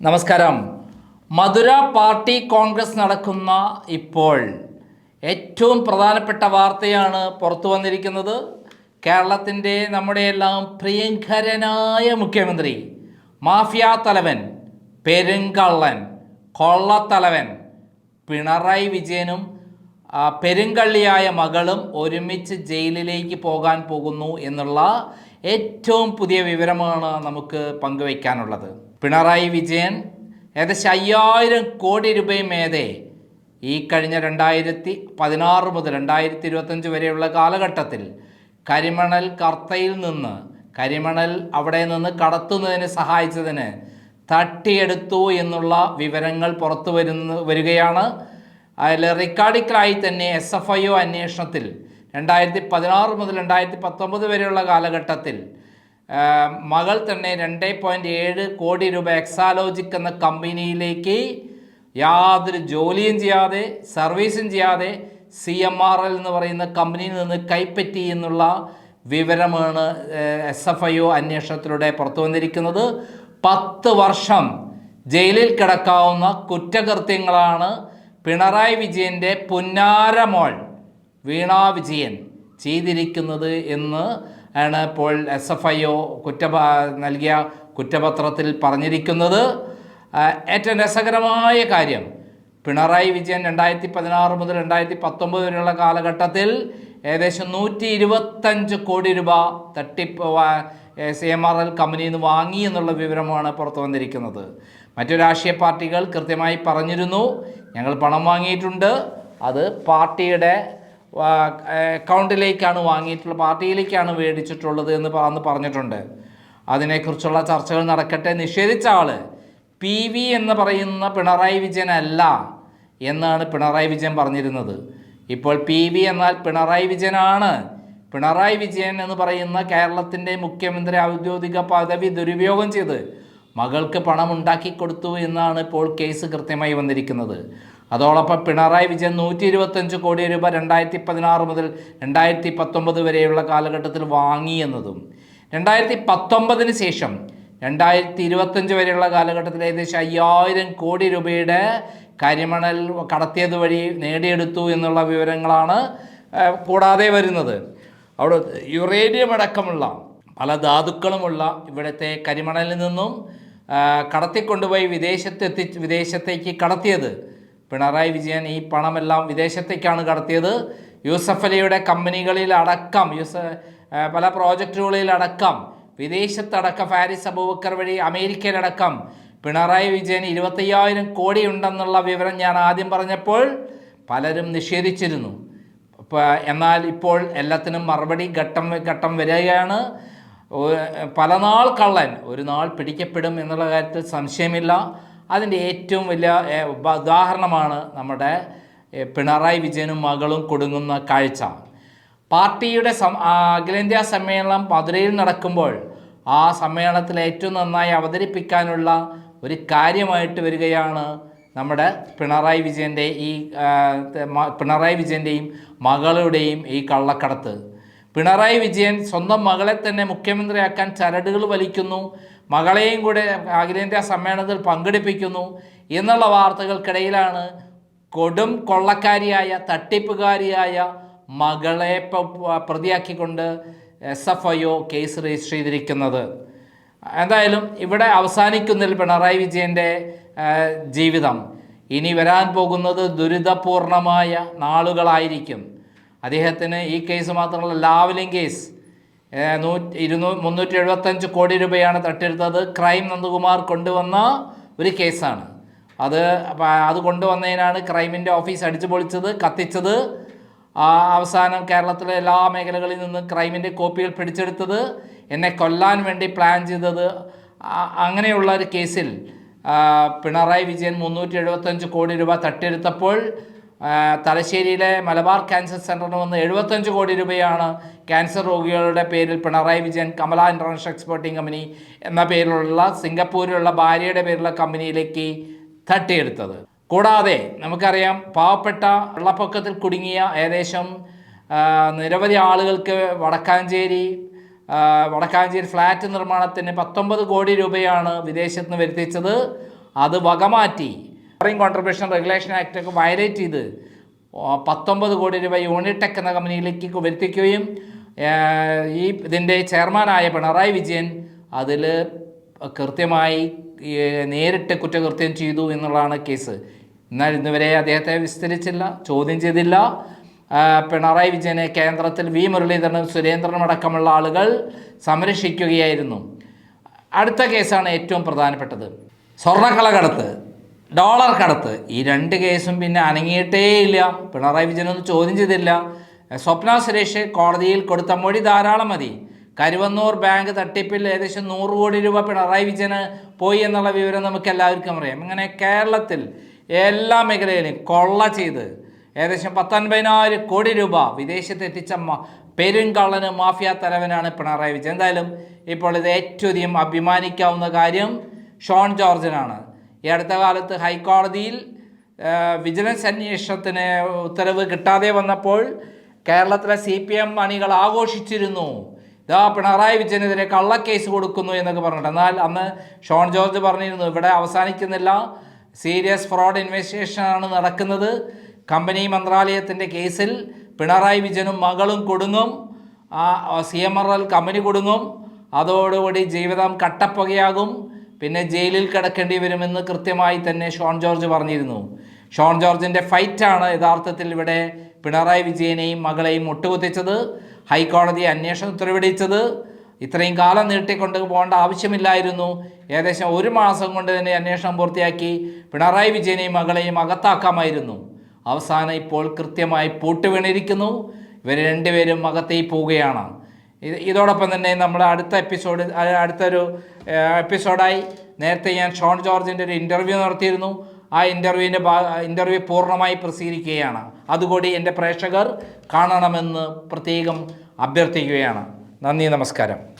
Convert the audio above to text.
നമസ്കാരം. മധുര പാർട്ടി കോൺഗ്രസ് നടക്കുന്ന ഇപ്പോൾ ഏറ്റവും പ്രധാനപ്പെട്ട വാർത്തയാണ് പുറത്തു വന്നിരിക്കുന്നത്. കേരളത്തിന്റെ നമ്മുടെ എല്ലാം പ്രിയങ്കരനായ മുഖ്യമന്ത്രി മാഫിയ തലവൻ പെരുങ്കള്ളൻ കൊള്ളത്തലവൻ പിണറായി വിജയനും പെരുങ്കള്ളിയായ മകളും ഒരുമിച്ച് ജയിലിലേക്ക് പോകാൻ പോകുന്നു എന്നുള്ള ഏറ്റവും പുതിയ വിവരമാണ് നമുക്ക് പങ്കുവയ്ക്കാനുള്ളത്. പിണറായി വിജയൻ ഏകദേശം അയ്യായിരം കോടി രൂപയും മേതെ ഈ കഴിഞ്ഞ രണ്ടായിരത്തി പതിനാറ് മുതൽ രണ്ടായിരത്തി ഇരുപത്തഞ്ച് വരെയുള്ള കാലഘട്ടത്തിൽ കരിമണൽ കർത്തയിൽ നിന്ന് കരിമണൽ അവിടെ നിന്ന് കടത്തുന്നതിന് സഹായിച്ചതിന് തട്ടിയെടുത്തു എന്നുള്ള വിവരങ്ങൾ പുറത്തു വരുന്ന വരികയാണ്. അതിൽ റിക്കാർഡിക്കലായി തന്നെ എസ് എഫ് ഐ ഒ അന്വേഷണത്തിൽ രണ്ടായിരത്തി പതിനാറ് മുതൽ രണ്ടായിരത്തി പത്തൊമ്പത് വരെയുള്ള കാലഘട്ടത്തിൽ മകൾ തന്നെ രണ്ട് പോയിന്റ് ഏഴ് കോടി രൂപ എക്സാലോജിക് എന്ന കമ്പനിയിലേക്ക് യാതൊരു ജോലിയും ചെയ്യാതെ സർവീസും ചെയ്യാതെ സി എം ആർ എൽ എന്ന് പറയുന്ന കമ്പനിയിൽ നിന്ന് കൈപ്പറ്റി എന്നുള്ള വിവരമാണ് എസ് എഫ് ഐ ഒ അന്വേഷണത്തിലൂടെ പുറത്തു വന്നിരിക്കുന്നത്. പത്ത് വർഷം ജയിലിൽ കിടക്കാവുന്ന കുറ്റകൃത്യങ്ങളാണ് പിണറായി വിജയന്റെ പുന്നാരമോൾ വീണ വിജയൻ ചെയ്തിരിക്കുന്നത് എന്ന് ആണ് ഇപ്പോൾ എസ് എഫ് ഐ ഒ കുറ്റ നൽകിയ കുറ്റപത്രത്തിൽ പറഞ്ഞിരിക്കുന്നത്. ഏറ്റവും രസകരമായ കാര്യം പിണറായി വിജയൻ രണ്ടായിരത്തി പതിനാറ് മുതൽ രണ്ടായിരത്തി പത്തൊമ്പത് വരെയുള്ള കാലഘട്ടത്തിൽ ഏകദേശം നൂറ്റി ഇരുപത്തഞ്ച് കോടി രൂപ തട്ടിപ്പ് സി എം ആർ എൽ കമ്പനിയിൽ നിന്ന് വാങ്ങി എന്നുള്ള വിവരമാണ് പുറത്തു വന്നിരിക്കുന്നത്. മറ്റു രാഷ്ട്രീയ പാർട്ടികൾ കൃത്യമായി പറഞ്ഞിരുന്നു ഞങ്ങൾ പണം വാങ്ങിയിട്ടുണ്ട് അത് പാർട്ടിയുടെ അക്കൗണ്ടിലേക്കാണ് വാങ്ങിയിട്ടുള്ള പാർട്ടിയിലേക്കാണ് മേടിച്ചിട്ടുള്ളത് എന്ന് അന്ന് പറഞ്ഞിട്ടുണ്ട്. അതിനെക്കുറിച്ചുള്ള ചർച്ചകൾ നടക്കട്ടെ. നിഷേധിച്ച ആൾ പി വി എന്ന് പറയുന്ന പിണറായി വിജയൻ അല്ല എന്നാണ് പിണറായി വിജയൻ പറഞ്ഞിരുന്നത്. ഇപ്പോൾ പി വി എന്നാൽ പിണറായി വിജയനാണ്. പിണറായി വിജയൻ എന്ന് പറയുന്ന കേരളത്തിന്റെ മുഖ്യമന്ത്രി ഔദ്യോഗിക പദവി ദുരുപയോഗം ചെയ്ത് മകൾക്ക് പണം ഉണ്ടാക്കി കൊടുത്തു എന്നാണ് ഇപ്പോൾ കേസ് കൃത്യമായി വന്നിരിക്കുന്നത്. അതോടൊപ്പം പിണറായി വിജയൻ നൂറ്റി ഇരുപത്തഞ്ച് കോടി രൂപ രണ്ടായിരത്തി പതിനാറ് മുതൽ രണ്ടായിരത്തി പത്തൊമ്പത് വരെയുള്ള കാലഘട്ടത്തിൽ വാങ്ങി എന്നതും രണ്ടായിരത്തി പത്തൊമ്പതിന് ശേഷം രണ്ടായിരത്തി ഇരുപത്തഞ്ച് വരെയുള്ള കാലഘട്ടത്തിൽ ഏകദേശം അയ്യായിരം കോടി രൂപയുടെ കരിമണൽ കടത്തിയത് വഴി നേടിയെടുത്തു എന്നുള്ള വിവരങ്ങളാണ് കൂടാതെ വരുന്നത്. അവിടെ യുറേനിയം അടക്കമുള്ള പല ധാതുക്കളുമുള്ള ഇവിടുത്തെ കരിമണലിൽ നിന്നും കടത്തിക്കൊണ്ടുപോയി വിദേശത്തെത്തി വിദേശത്തേക്ക് കടത്തിയത്. പിണറായി വിജയൻ ഈ പണമെല്ലാം വിദേശത്തേക്കാണ് കടത്തിയത്. യൂസഫ് അലിയുടെ കമ്പനികളിൽ അടക്കം യൂസ പല പ്രോജക്റ്റുകളിൽ അടക്കം വിദേശത്തടക്കം ഫാരിസ് അബൂബക്കർ വഴി അമേരിക്കയിലടക്കം പിണറായി വിജയൻ ഇരുപത്തയ്യായിരം കോടി ഉണ്ടെന്നുള്ള വിവരം ഞാൻ ആദ്യം പറഞ്ഞപ്പോൾ പലരും നിഷേധിച്ചിരുന്നു. എന്നാൽ ഇപ്പോൾ എല്ലാത്തിനും മറുപടി ഘട്ടം ഘട്ടം വരികയാണ്. പല നാൾ കള്ളൻ ഒരു നാൾ പിടിക്കപ്പെടും എന്നുള്ള കാര്യത്തിൽ സംശയമില്ല. അതിന്റെ ഏറ്റവും വലിയ ഉദാഹരണമാണ് നമ്മുടെ പിണറായി വിജയനും മകളും കൊടുങ്ങുന്ന കാഴ്ച. പാർട്ടിയുടെ അഖിലേന്ത്യാ സമ്മേളനം മധുരയിൽ നടക്കുമ്പോൾ ആ സമ്മേളനത്തിൽ ഏറ്റവും നന്നായി അവതരിപ്പിക്കാനുള്ള ഒരു കാര്യമായിട്ട് വരികയാണ് നമ്മുടെ പിണറായി വിജയന്റെ ഈ പിണറായി വിജയന്റെയും മകളുടെയും ഈ കള്ളക്കടത്ത്. പിണറായി വിജയൻ സ്വന്തം മകളെ തന്നെ മുഖ്യമന്ത്രിയാക്കാൻ ചരടുകൾ വലിക്കുന്നു മകളെയും കൂടെ അഖിലേന്ത്യാ സമ്മേളനത്തിൽ പങ്കെടുപ്പിക്കുന്നു എന്നുള്ള വാർത്തകൾക്കിടയിലാണ് കൊടും കൊള്ളക്കാരിയായ തട്ടിപ്പുകാരിയായ മകളെ പ്രതിയാക്കിക്കൊണ്ട് S F I O case register ചെയ്തിരിക്കുന്നത്. എന്തായാലും ഇവിടെ അവസാനിക്കുന്നിൽ പിണറായി വിജയന്റെ ജീവിതം. ഇനി വരാൻ പോകുന്നത് ദുരിതപൂർണമായ നാളുകളായിരിക്കും. അദ്ദേഹത്തിന് ഈ കേസ് മാത്രമല്ല ലാവലിംഗ് കേസ് നൂറ്റി ഇരുന്നൂ മുന്നൂറ്റി എഴുപത്തഞ്ച് കോടി രൂപയാണ് തട്ടിയെടുത്തത്. ക്രൈം നന്ദകുമാർ കൊണ്ടുവന്ന ഒരു കേസാണ്. അത് അത് കൊണ്ടുവന്നതിനാണ് ക്രൈമിന്റെ ഓഫീസ് അടിച്ചു പൊളിച്ചത് കത്തിച്ചത്. അവസാനം കേരളത്തിലെ എല്ലാ മേഖലകളിൽ നിന്ന് ക്രൈമിന്റെ കോപ്പികൾ പിടിച്ചെടുത്തത്. എന്നെ കൊല്ലാൻ വേണ്ടി പ്ലാൻ ചെയ്തത്. അങ്ങനെയുള്ള ഒരു കേസിൽ പിണറായി വിജയൻ മുന്നൂറ്റി എഴുപത്തഞ്ച് കോടി രൂപ തട്ടിയെടുത്തപ്പോൾ തലശ്ശേരിയിലെ മലബാർ ക്യാൻസർ സെന്ററിന് വന്ന് എഴുപത്തഞ്ച് കോടി രൂപയാണ് ക്യാൻസർ രോഗികളുടെ പേരിൽ Pinarayi Vijayan Kamala international exporting company എന്ന പേരിലുള്ള സിംഗപ്പൂരിലുള്ള ഭാര്യയുടെ പേരിലുള്ള കമ്പനിയിലേക്ക് തട്ടിയെടുത്തത്. കൂടാതെ നമുക്കറിയാം പാവപ്പെട്ട വെള്ളപ്പൊക്കത്തിൽ കുടുങ്ങിയ ഏകദേശം നിരവധി ആളുകൾക്ക് വടക്കാഞ്ചേരി വടക്കാഞ്ചേരി ഫ്ലാറ്റ് നിർമ്മാണത്തിന് പത്തൊമ്പത് കോടി രൂപയാണ് വിദേശത്ത് നിന്ന് വരുത്തിച്ചത്. അത് വകമാറ്റി ഫോറിൻ കോൺട്രിബ്യൂഷൻ റെഗുലേഷൻ ആക്ട് ഒക്കെ വയലേറ്റ് ചെയ്ത് പത്തൊമ്പത് കോടി രൂപ യൂണിടെക് എന്ന കമ്പനിയിലേക്ക് വരുത്തിക്കുകയും ഈ ഇതിന്റെ ചെയർമാനായ പിണറായി വിജയൻ അതിൽ കൃത്യമായി നേരിട്ട് കുറ്റകൃത്യം ചെയ്തു എന്നുള്ളതാണ് കേസ് എന്നാൽ ഇന്നുവരെ അദ്ദേഹത്തെ വിസ്തരിച്ചില്ല ചോദ്യം ചെയ്തില്ല. പിണറായി വിജയനെ കേന്ദ്രത്തിൽ വി. മുരളീധരനും സുരേന്ദ്രനും അടക്കമുള്ള ആളുകൾ സംരക്ഷിക്കുകയായിരുന്നു. അടുത്ത കേസാണ് ഏറ്റവും പ്രധാനപ്പെട്ടത്. സ്വർണക്കളക്കടത്ത് ഡോളർ കടത്ത് ഈ രണ്ട് കേസും പിന്നെ അനങ്ങിയിട്ടേ ഇല്ല. പിണറായി വിജയനൊന്നും ചോദ്യം ചെയ്തില്ല. സ്വപ്ന സുരേഷ് കോടതിയിൽ കൊടുത്ത മൊഴി ധാരാളം മതി. കരുവന്നൂർ ബാങ്ക് തട്ടിപ്പിൽ ഏകദേശം നൂറ് കോടി രൂപ പിണറായി വിജയന് പോയി എന്നുള്ള വിവരം നമുക്ക് എല്ലാവർക്കും അറിയാം. ഇങ്ങനെ കേരളത്തിൽ എല്ലാ മേഖലയിലും കൊള്ള ചെയ്ത് ഏകദേശം പത്തൊൻപതിനായിരം കോടി രൂപ വിദേശത്ത് എത്തിച്ച മ- പെരുങ്കള്ളന് മാഫിയ തലവനാണ് പിണറായി വിജയൻ. എന്തായാലും ഇപ്പോൾ ഇത് ഏറ്റവും അധികം അഭിമാനിക്കാവുന്ന കാര്യം ഷോൺ ജോർജിനാണ്. ഈ അടുത്ത കാലത്ത് ഹൈക്കോടതിയിൽ വിജിലൻസ് അന്വേഷണത്തിന് ഉത്തരവ് കിട്ടാതെ വന്നപ്പോൾ കേരളത്തിലെ സി പി എം അണികൾ ആഘോഷിച്ചിരുന്നു. ഇതാ പിണറായി വിജയനെതിരെ കള്ളക്കേസ് കൊടുക്കുന്നു എന്നൊക്കെ പറഞ്ഞിട്ട്. എന്നാൽ അന്ന് ഷോൺ ജോർജ് പറഞ്ഞിരുന്നു ഇവിടെ അവസാനിക്കുന്നില്ല. സീരിയസ് ഫ്രോഡ് ഇൻവെസ്റ്റിഗേഷനാണ് നടക്കുന്നത്. കമ്പനി മന്ത്രാലയത്തിന്റെ കേസിൽ പിണറായി വിജയനും മകളും കൊടുങ്ങും. C M R L company കൊടുങ്ങും. അതോടുകൂടി ജീവിതം കട്ടപ്പുകയാകും. പിന്നെ ജയിലിൽ കിടക്കേണ്ടി വരുമെന്ന് കൃത്യമായി തന്നെ ഷോൺ ജോർജ് പറഞ്ഞിരുന്നു. ഷോൺ ജോർജിന്റെ ഫൈറ്റാണ് യഥാർത്ഥത്തിൽ ഇവിടെ പിണറായി വിജയനെയും മകളെയും മുട്ടുകുത്തിച്ചത്. ഹൈക്കോടതി അന്വേഷണം ഉത്തരവിടിച്ചത്. ഇത്രയും കാലം നീട്ടിക്കൊണ്ട് പോകേണ്ട ആവശ്യമില്ലായിരുന്നു. ഏകദേശം ഒരു മാസം കൊണ്ട് തന്നെ അന്വേഷണം പൂർത്തിയാക്കി പിണറായി വിജയനെയും മകളെയും അകത്താക്കാമായിരുന്നു. അവസാനം ഇപ്പോൾ കൃത്യമായി പൂട്ടുവീണിരിക്കുന്നു. ഇവർ രണ്ടുപേരും അകത്തേ പോവുകയാണ്. ഇത് ഇതോടൊപ്പം തന്നെ നമ്മൾ അടുത്ത എപ്പിസോഡ് അടുത്തൊരു എപ്പിസോഡായി നേരത്തെ ഞാൻ ഷോൺ ജോർജിന്റെ ഒരു ഇന്റർവ്യൂ നടത്തിയിരുന്നു. ആ ഇന്റർവ്യൂവിന്റെ ഭാ ഇന്റർവ്യൂ പൂർണമായി പ്രസിദ്ധീകരിക്കുകയാണ്. അതുകൂടി എന്റെ പ്രേക്ഷകർ കാണണമെന്ന് പ്രത്യേകം അഭ്യർത്ഥിക്കുകയാണ്. നന്ദി നമസ്കാരം.